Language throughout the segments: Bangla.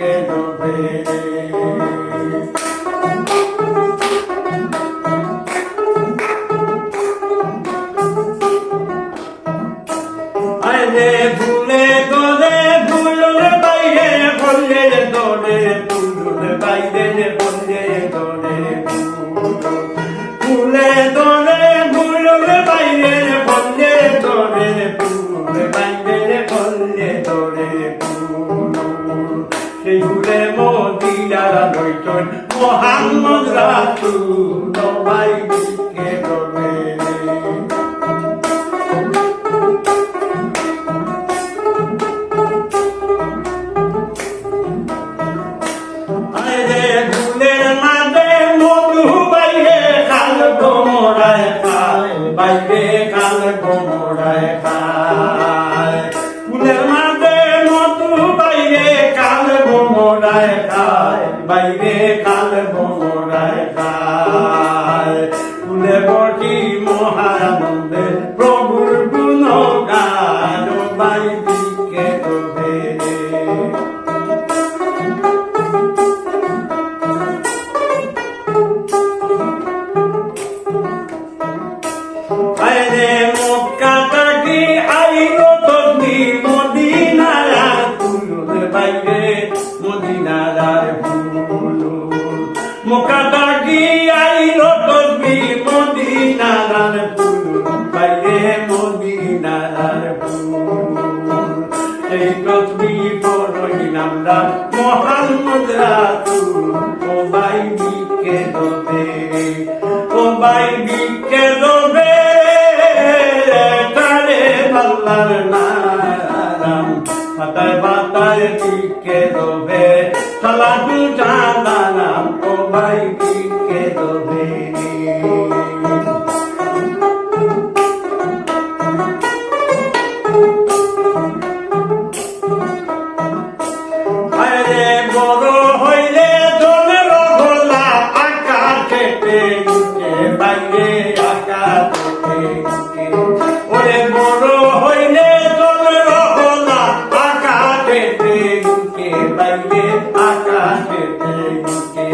দিকে রবে আরে ভুলে দোলে ভুলুর বাইরে বললে দোলে ভুলুর বাইরে। মোদিরা লইতন মোহাম্মদ রাসূল নবাই দিকে life became এই তসবি নামরা মোহাম্মদ রাসূল ও বাইবিকে দবে ও বাইবিকে দবে তারে আল্লাহর নাম পাতায় পাতায় দিকে দবে সালাদু জানালাম ও বাইবিকে দবে আকাশেতে উঠে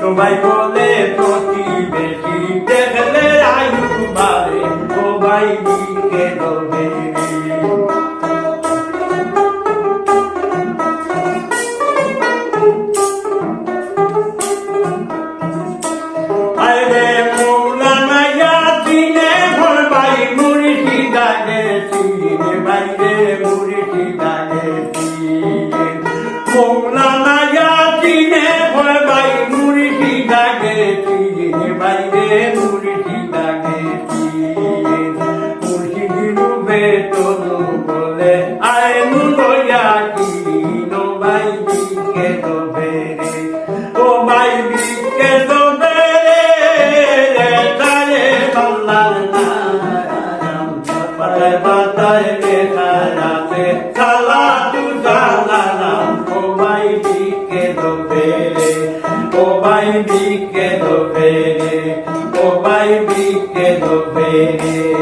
সবাই বলে প্রতিবেশী দেখলে আয়ু বাড়ে সবাই দিকে দবে রূপে তনু বলে। আয় নুলয়া কি ভাই দিকে দবে রে। ও ভাই দিকে দবে রে। তারে বাল্লার নাম পাতায় পাতায় লেখা রাতে। সালা তু জানালাম ও ভাই দিকে দবে রে। ও ভাই দিকে দবে রে। ও ভাই দিকে দবে রে।